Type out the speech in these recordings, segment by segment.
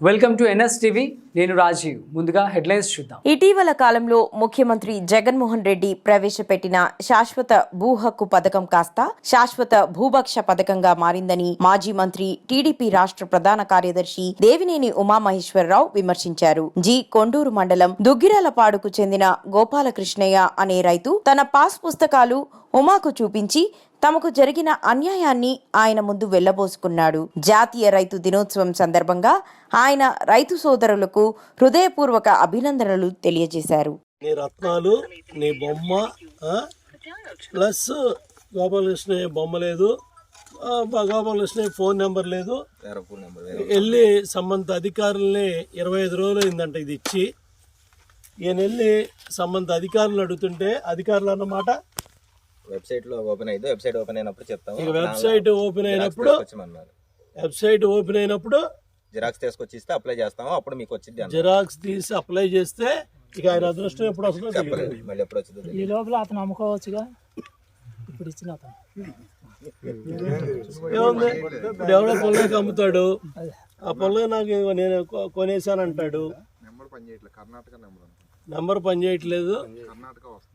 Welcome to NS TV. నేను రాజీవ్. ముందుగా headlines చూద్దాం. ఇటీవల కాలంలో ముఖ్యమంత్రి జగన్మోహన్ రెడ్డి ప్రవేశపెట్టిన శాశ్వత భూ హక్కు పథకం కాస్త శాశ్వత భూభక్ష పథకంగా మారిందని మాజీ మంత్రి టీడీపీ రాష్ట్ర ప్రధాన కార్యదర్శి దేవినేని ఉమామహేశ్వరరావు విమర్శించారు. జి. కొండూరు మండలం దుగ్గిరాలపాడుకు చెందిన గోపాలకృష్ణయ్య అనే రైతు తన పాస్ పుస్తకాలు ఉమాకు చూపించి తమకు జరిగిన అన్యాయాన్ని ఆయన ముందు వెళ్ళబోసుకున్నాడు జాతీయ రైతు దినోత్సవం సందర్భంగా ఆయన రైతు సోదరులకు హృదయపూర్వక అభినందనలు తెలియజేశారు. నీ రత్నాలు నీ బొమ్మ ఆ, ప్లస్ గోపాలకృష్ణయ్య బొమ్మ లేదు. గోపాలకృష్ణయ్య ఫోన్ నెంబర్ లేదు. వెళ్ళి సంబంధిత అధికారుల్ని ఇరవై ఐదు రోజులు అయిందంట ఇది ఇచ్చి. ఈయన వెళ్ళి సంబంధిత అధికారులను అడుగుతుంటే అధికారులు అన్నమాట వెబ్సైట్లో ఓపెన్ అయితే వెబ్సైట్ ఓపెన్ అయినప్పుడు చెప్తాము. వెబ్సైట్ ఓపెన్ అయినప్పుడు వచ్చమన్నారు వెబ్సైట్ ఓపెన్ అయినప్పుడు జిరాక్స్ తీసుకొచ్చి ఇస్తే అప్లై చేస్తాము అప్పుడు మీకు వచ్చింది. జిరాక్స్ తీసి అప్లై చేస్తే ఇక ఆయన అదృష్టం ఎప్పుడు వస్తుందో తెలియదు. చెప్పలేదు మళ్ళీ ఎప్పుడు వచ్చిందో తెలియదు. ఈ లోపల అతను అమ్ముకోవచ్చుగా? ఇప్పుడు ఇచ్చిన అతను. ఏముంది? ఇప్పుడు ఎవడో పొల్లకి అమ్ముతాడు. ఆ పొల్ల నాకు నేను కొ- కొనేసాను అంటాడు నెంబర్ పని చేయట్లేదు.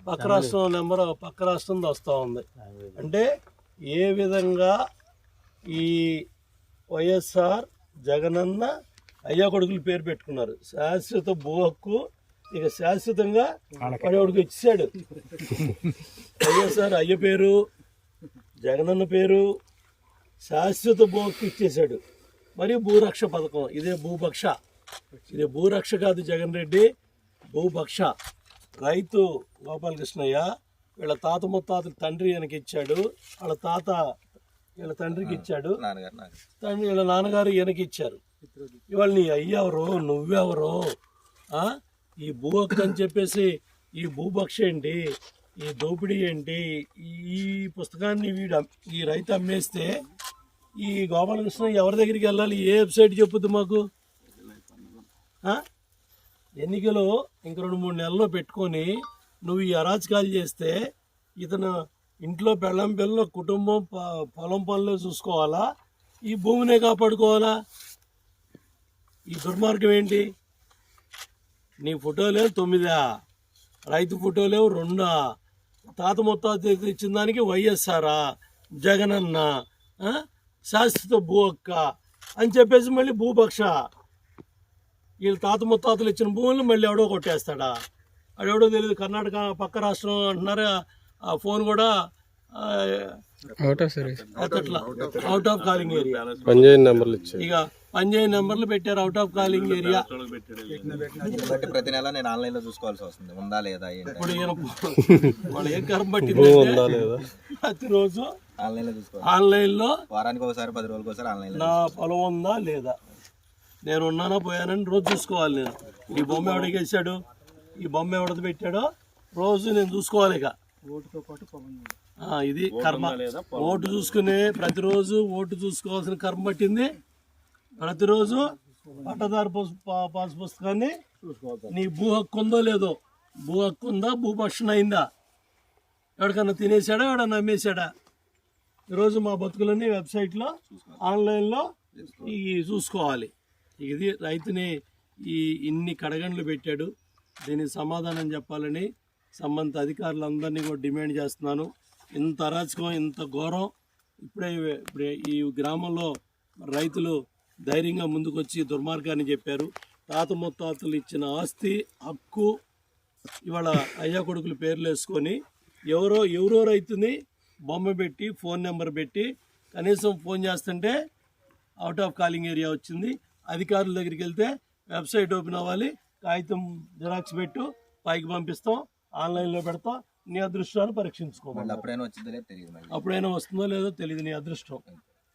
పక్క రాష్ట్రం నెంబర్ పక్క రాష్ట్రం వస్తూ ఉంది. అంటే ఏ విధంగా ఈ వైఎస్ఆర్ జగనన్న అయ్యా కొడుకులు పేరు పెట్టుకున్నారు. శాశ్వత భూ హక్కు ఇక శాశ్వతంగా పడేవాడికి ఇచ్చాడు వైఎస్ఆర్ అయ్య పేరు జగనన్న పేరు శాశ్వత భూ హక్కు ఇచ్చేశాడు. మరి భూరక్ష పథకం ఇదే భూభక్ష ఇది భూరక్ష కాదు జగన్ రెడ్డి. భూభక్ష. రైతు గోపాలకృష్ణయ్య వీళ్ళ తాత ముత్తాతల తండ్రి ఈయనకి ఇచ్చాడు వాళ్ళ తాత వీళ్ళ తండ్రికి ఇచ్చాడు. తండ్రి వీళ్ళ నాన్నగారు ఈయనకి ఇచ్చారు ఇవాళ నీ అయ్యెవరో నువ్వెవరో? ఈ భూ హక్కు అని చెప్పేసి ఈ భూభక్ష ఏంటి? ఈ దోపిడీ ఏంటి? ఈ పుస్తకాన్ని వీడు ఈ రైతు అమ్మేస్తే ఈ గోపాలకృష్ణ ఎవరి దగ్గరికి వెళ్ళాలి? ఏ వెబ్సైట్ చెప్పుద్ది మాకు? ఎన్నికలు ఇంక రెండు మూడు నెలల్లో పెట్టుకొని నువ్వు ఈ అరాచకాలు చేస్తే ఇతను ఇంట్లో పెళ్ళం పిల్లలు కుటుంబం పొలం పనులు చూసుకోవాలా? ఈ భూమినే కాపాడుకోవాలా? ఈ దుర్మార్గం ఏంటి? నీ ఫోటోలేవు తొమ్మిదా? రైతు ఫోటోలేవు రెండా? తాత ముత్తాత ఇచ్చిన దానికి వైఎస్ఆరా? జగనన్న శాశ్వత భూ అక్క అని చెప్పేసి మళ్ళీ భూపక్ష. వీళ్ళు తాత ముత్తాతలు ఇచ్చిన భూములు మళ్ళీ ఎవడో కొట్టేస్తాడా? అడెవడో తెలియదు కర్ణాటక పక్క రాష్ట్రం అంటున్నారు. ఆ ఫోన్ కూడా అవుట్ ఆఫ్ కాలింగ్ ఏరియా నెంబర్లు ఇక పంజాబ్ నెంబర్లు పెట్టారు. అవుట్ ఆఫ్ కాలింగ్ ఏరియా ప్రతి నెల నేను ఆన్లైన్లో చూసుకోవాల్సి వస్తుంది. ఉందా లేదా ఇప్పుడు వాళ్ళు ఏం కరం పట్టిందంటే లేదా? ప్రతిరోజు ఆన్లైన్లో చూసుకోవాలి. ఆన్లైన్లో వారానికి ఒకసారి పది రోజులకు ఒకసారి ఆన్లైన్లో నా పొలం ఉందా లేదా? నేను ఉన్నానా పోయానని రోజు చూసుకోవాలి నేను. ఈ బొమ్మ ఎవడికి వేసాడు ఈ బొమ్మ ఎవడది పెట్టాడో రోజు నేను చూసుకోవాలి ఇక. ఆ, ఇది కర్మ. ఓటు చూసుకునే ప్రతిరోజు ఓటు చూసుకోవాల్సిన కర్మ పట్టింది. ప్రతిరోజు పట్టదారు పుస్- పా- పాస్ పుస్తకాన్ని నీ భూ హక్కు ఉందో లేదో భూ హక్కు ఉందా భూభక్షణ అయిందా? ఎవరికన్నా తినేసాడా ఎవడన్నా అమ్మేశాడా? ఈరోజు మా బతుకులన్నీ వెబ్సైట్లో ఆన్లైన్లో ఈ చూసుకోవాలి. ఇది రైతుని ఈ ఇన్ని కడగండ్లు పెట్టాడు. దీనికి సమాధానం చెప్పాలని సంబంధిత అధికారులందరినీ కూడా డిమాండ్ చేస్తున్నాను. ఇంత అరాచకం ఇంత ఘోరం ఇప్పుడే ఇప్పుడే ఈ గ్రామంలో రైతులు ధైర్యంగా ముందుకొచ్చి దుర్మార్గాన్ని చెప్పారు. తాత ముత్తాతలు ఇచ్చిన ఆస్తి హక్కు ఇవాళ అయ్యా కొడుకులు పేర్లు వేసుకొని ఎవరో ఎవరో రైతుని బొమ్మ పెట్టి ఫోన్ నెంబర్ పెట్టి కనీసం ఫోన్ చేస్తుంటే అవుట్ ఆఫ్ కాలింగ్ ఏరియా వచ్చింది. అధికారుల దగ్గరికి వెళ్తే వెబ్సైట్ ఓపెన్ అవ్వాలి. కాగితం జిరాక్స్ పెట్టు పైకి పంపిస్తాం ఆన్లైన్లో పెడతాం నీ అదృష్టాన్ని పరీక్షించుకోమని మళ్ళీ అప్పుడైనా వచ్చిందో లేదో తెలియదు అప్పుడైనా వస్తుందో లేదో తెలియదు నీ అదృష్టం.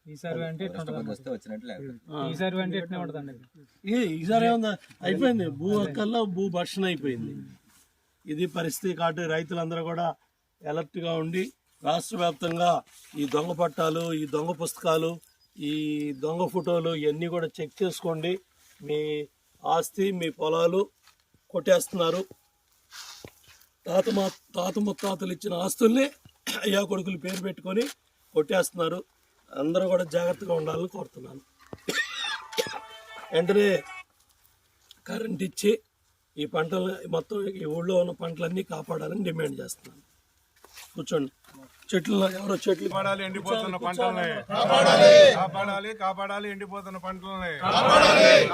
ఈసారి అంటే కష్టపడి వస్తే వచ్చినట్లు లేదు. ఈసారి అంటే ఎట్లా ఉంటుందండి? ఏ ఈసారి ఏముందా? అయిపోయింది. భూ హక్కల్లో భూ భక్షణ అయిపోయింది. ఇది పరిస్థితి కాబట్టి రైతులందరూ కూడా అలర్ట్గా ఉండి రాష్ట్ర వ్యాప్తంగా ఈ దొంగ పట్టాలు ఈ దొంగ పుస్తకాలు ఈ దొంగ ఫోటోలు ఇవన్నీ కూడా చెక్ చేసుకోండి. మీ ఆస్తి మీ పొలాలు కొట్టేస్తున్నారు. తాత మా తాత ముత్తాతలు ఇచ్చిన ఆస్తుల్ని అయ్యా కొడుకులు పేరు పెట్టుకొని కొట్టేస్తున్నారు. అందరూ కూడా జాగ్రత్తగా ఉండాలని కోరుతున్నాను. వెంటనే కరెంట్ ఇచ్చి ఈ పంటలు మొత్తం ఈ ఊళ్ళో ఉన్న పంటలన్నీ కాపాడాలని డిమాండ్ చేస్తున్నాను. కూర్చోండి. చెట్లు ఎవరో చెట్లు కాపాడాలి ఎండిపోతున్న పంటల్ని. కాపాడాలి కాపాడాలి ఎండిపోతున్న పంటల్ని.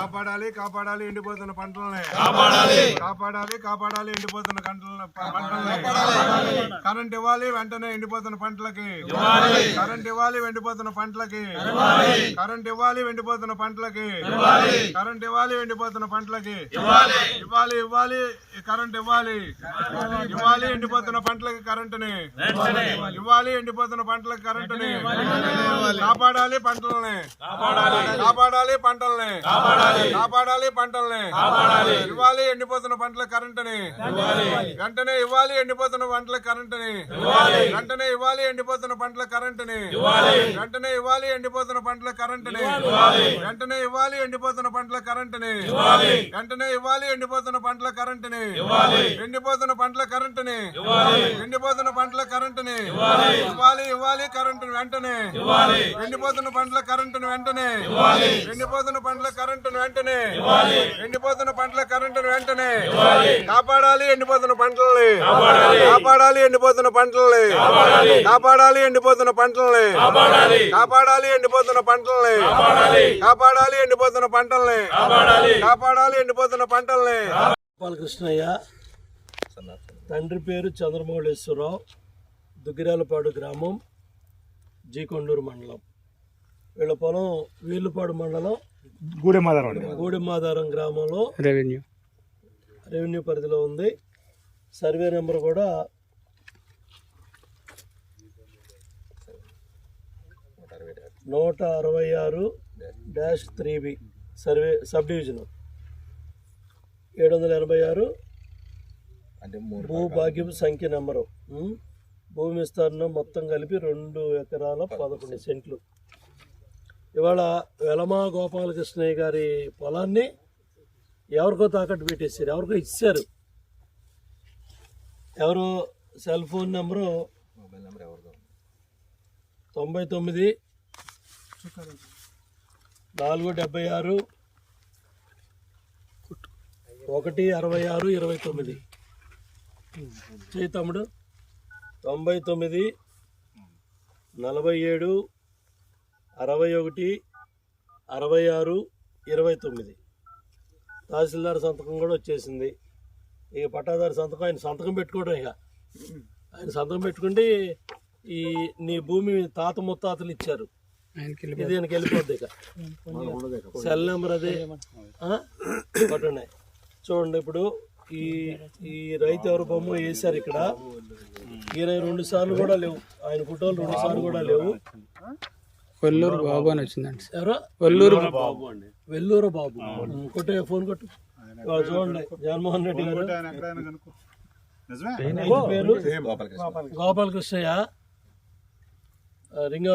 కాపాడాలి. కాపాడాలి ఎండిపోతున్న పంటల్ని. కాపాడాలి. కాపాడాలి ఎండిపోతున్న పంటల్ని. పంటల్ని కరెంట్ ఇవ్వాలి వెంటనే ఎండిపోతున్న పంటలకి. కరెంట్ ఇవ్వాలి ఎండిపోతున్న పంటలకి. కరెంట్ ఇవ్వాలి ఎండిపోతున్న పంటలకి. కరెంట్ ఇవ్వాలి ఎండిపోతున్న పంటలకి. ఇవ్వాలి. ఇవ్వాలి కరెంట్ ఇవ్వాలి. ఇవ్వాలి ఎండిపోతున్న పంటలకి కరెంటుని. ఇవ్వాలి ఎండిపోతున్న పంటలకు కరెంటుని కాపాడాలి పంటల్ని. కాపాడాలి. పంటల్ని. కాపాడాలి. పంటల్ని. ఇవ్వాలి ఎండిపోతున్న పంటల కరెంటుని వెంటనే ఇవ్వాలి ఎండిపోతున్న పంటల కరెంటుని వెంటనే ఇవ్వాలి ఎండిపోతున్న పంటల కరెంటుని వెంటనే ఇవ్వాలి ఎండిపోతున్న పంటల కరెంటుని వెంటనే ఇవ్వాలి ఎండిపోతున్న పంటల కరెంటుని వెంటనే ఇవ్వాలి ఎండిపోతున్న పంటల కరెంటుని ఎండిపోతున్న పంటల కరెంటుని ఎండిపోతున్న పంటల కరెంటుని ఇవ్వాలి. ఇవ్వాలి కరెంటుని వెంటనే. ఎండిపోతున్న పంటల కరెంటుని వెంటనే. ఎండిపోతున్న పంటల కరెంటుని వెంటనే. ఎండిపోతున్న పంటల కరెంటుని వెంటనే. కాపాడాలి ఎండిపోతున్న పంటల్ని. కాపాడాలి. ఎండిపోతున్న పంటల్ని. కాపాడాలి. ఎండిపోతున్న పంటల్ని. కాపాడాలి. ఎండిపోతున్న పంటల్ని. కాపాడాలి. ఎండిపోతున్న పంటల్ని. కాపాడాలి ఎండిపోతున్న పంటల్ని. గోపాలకృష్ణయ్య. తండ్రి పేరు చంద్రమౌళేశ్వరరావు. దుగ్గిరాలపాడు గ్రామం జీకొండూరు మండలం. వీళ్ళ పొలం వీళ్ళపాడు మండలం గూడెమాదారం గూడెమాదారం గ్రామంలో రెవెన్యూ. రెవెన్యూ పరిధిలో ఉంది. సర్వే నెంబర్ కూడా నూట అరవై ఆరు dash three B survey subdivision. ఏడు వందల ఎనభై ఆరు అంటే మూడు భూ భాగ్యం సంఖ్య నెంబరు. భూమి విస్తీర్ణం మొత్తం కలిపి రెండు ఎకరాల పదకొండు సెంట్లు. ఇవాళ వెలమా గోపాలకృష్ణయ్య గారి పొలాన్ని ఎవరికో తాకట్టు పెట్టేశారు ఎవరికో ఇచ్చారు. ఎవరు? Cell phone number mobile number ఎవరిదో తొంభై తొమ్మిది నాలుగు డెబ్బై ఆరు ఒకటి అరవై ఆరు ఇరవై తొమ్మిది. చేయి తమ్ముడు. తొంభై తొమ్మిది నలభై ఏడు అరవై ఒకటి అరవై ఆరు ఇరవై తొమ్మిది. తహసీల్దార్ సంతకం కూడా వచ్చేసింది. ఇక పట్టాదారు సంతకం ఆయన సంతకం పెట్టుకోవడం ఇక. ఆయన సంతకం పెట్టుకుంటే ఈ నీ భూమి తాత ముత్తాతలు ఇచ్చారు. ఇది ఈయనకి వెళ్ళిపోద్ది ఇక. సెల్ నెంబర్ అదే? పట్టున్నాయి. చూడండి ఇప్పుడు ఈ ఈ రైతు ఎవరు బొమ్మ వేశారు ఇక్కడ? ఈయన రెండు సార్లు కూడా లేవు. ఆయన ఫోటోలు రెండు సార్లు కూడా లేవు. వెల్లూరు బాబు అని వచ్చిందండి. ఎవరో? వెల్లూరు బాబు అండి. వెల్లూరు బాబు. కొట్టే ఫోన్ కొట్టు. చూడండి జగన్మోహన్ రెడ్డి గారు. పేరు? గోపాలకృష్ణ. గోపాలకృష్ణయ్య. రింగ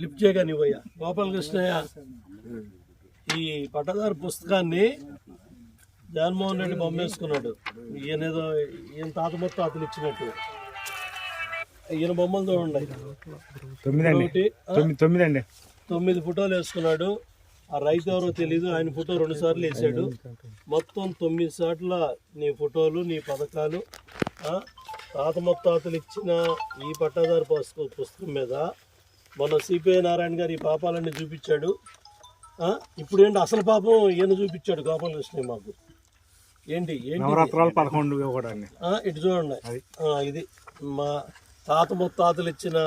లిఫ్ట్ చేయగా నువ్వయ్యా గోపాలకృష్ణయ్య ఈ పట్టదారు పుస్తకాన్ని జగన్మోహన్ రెడ్డి బొమ్మేసుకున్నాడు ఈయనేదో ఈయన తాత మొత్తం అతను ఇచ్చినట్టు ఈయన బొమ్మలు చూడండి. ఒకటి, తొమ్మిది అండి తొమ్మిది ఫోటోలు వేసుకున్నాడు. ఆ రైతు ఎవరో తెలీదు. ఆయన ఫోటో రెండు సార్లు వేసాడు మొత్తం తొమ్మిది సార్ల నీ ఫోటోలు నీ పథకాలు తాత ముత్తాతలు ఇచ్చిన ఈ పట్టాదారు పుస్తకం పుస్తకం మీద మొన్న సిపిఐ నారాయణ గారు ఈ పాపాలన్నీ చూపించాడు. ఇప్పుడు ఏంటి అసలు పాపం ఈయన చూపించాడు గోపాలకృష్ణ మాకు? ఏంటి ఏంటి పదకొండు ఇటు చూడండి. ఇది మా తాత ముత్తాతలు ఇచ్చిన